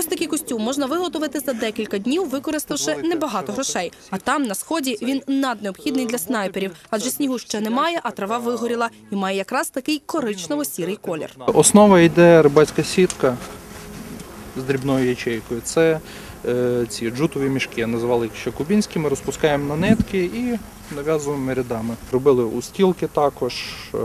Ось такий костюм можна виготовити за декілька днів, використавши небагато грошей. А там на сході він наднеобхідний для снайперів, адже снігу ще немає, а трава вигоріла і має якраз такий коричнево-сірий колір. Основа йде рибацька сітка з дрібною ячейкою. Це е, ці джутові мішки, називали їх ще кубінськими, розпускаємо на нитки і нав'язуємо рядами. Робили устілки також, е,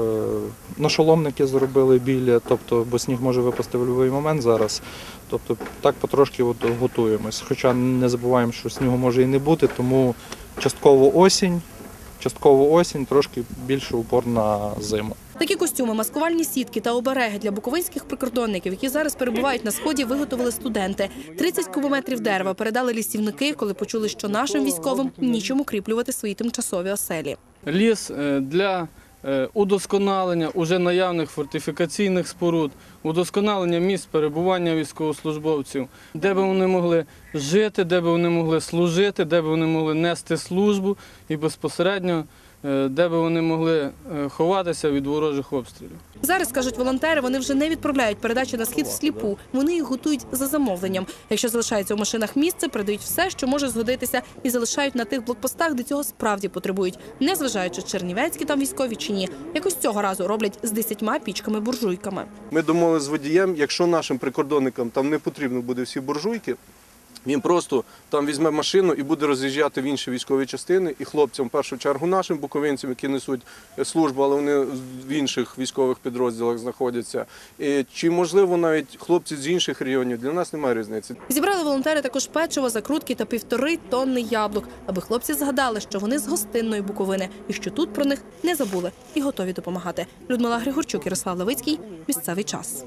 нашоломники зробили біля, тобто, бо сніг може випасти в будь-який момент зараз. Тобто так потрошки от готуємось. Хоча не забуваємо, що снігу може і не бути, тому частково осінь, частково осінь, трошки більше упор на зиму. Такі костюми, маскувальні сітки та обереги для буковинських прикордонників, які зараз перебувають на сході, виготовили студенти. 30 кубометрів дерева передали лісівники, коли почули, що нашим військовим нічим укріплювати свої тимчасові оселі. ліс е, для удосконалення уже наявних фортифікаційних споруд, удосконалення місць перебування військовослужбовців, де би вони могли жити, де би вони могли служити, де би вони могли нести службу і безпосередньо е, де би вони могли е, ховатися від ворожих обстрілів. Зараз кажуть волонтери, вони вже не відправляють передачі на схід всліпу. Вони їх готують за замовленням. Якщо залишається у машинах місце, передають все, що може згодитися, і залишають на тих блокпостах, де цього справді потребують, незважаючи чернівецькі там військові чи ні. Якось цього разу роблять з десятьма пічками-буржуйками. Ми домовилися з водієм, якщо нашим прикордонникам там не потрібно буде всі буржуйки, він просто там візьме машину і буде роз'їжджати в інші військові частини. І хлопцям, в першу чергу, нашим буковинцям, які несуть службу, але вони в інших військових підрозділах знаходяться. І, чи можливо навіть хлопці з інших регіонів для нас немає різниці. Зібрали волонтери також печиво, закрутки та півтори тонни яблук, аби хлопці згадали, що вони з гостинної буковини і що тут про них не забули і готові допомагати. Людмила Григорчук, Ярослав Левицький. Місцевий час.